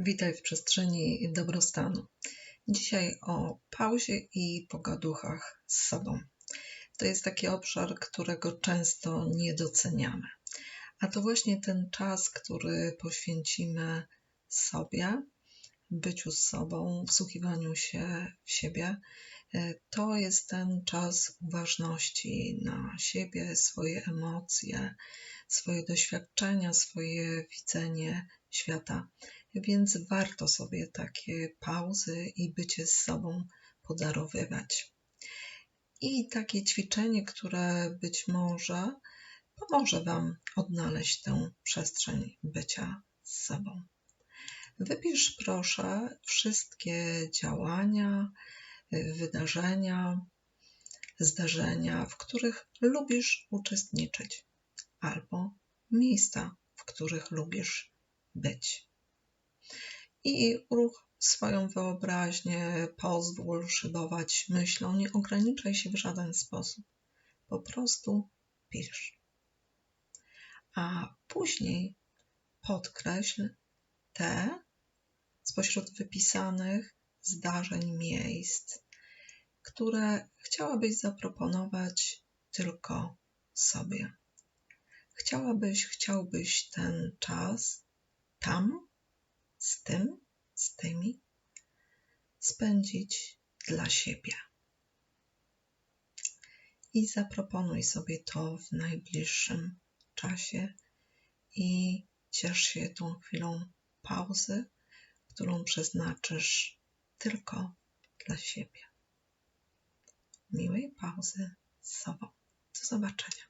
Witaj w przestrzeni dobrostanu. Dzisiaj o pauzie i pogaduchach z sobą. To jest taki obszar, którego często nie doceniamy. A to właśnie ten czas, który poświęcimy sobie, byciu z sobą, wsłuchiwaniu się w siebie, to jest ten czas uważności na siebie, swoje emocje, swoje doświadczenia, swoje widzenie świata. Więc warto sobie takie pauzy i bycie z sobą podarowywać. I takie ćwiczenie, które być może pomoże Wam odnaleźć tę przestrzeń bycia z sobą. Wypisz proszę wszystkie działania, wydarzenia, zdarzenia, w których lubisz uczestniczyć, albo miejsca, w których lubisz być. I uruch swoją wyobraźnię, pozwól szybować myślą, nie ograniczaj się w żaden sposób. Po prostu pisz. A później podkreśl te spośród wypisanych zdarzeń, miejsc, które chciałabyś zaproponować tylko sobie. Chciałabyś, chciałbyś ten czas tam, z tym, z tymi, spędzić dla siebie. I zaproponuj sobie to w najbliższym czasie i ciesz się tą chwilą pauzy, którą przeznaczysz tylko dla siebie. Miłej pauzy z sobą. Do zobaczenia.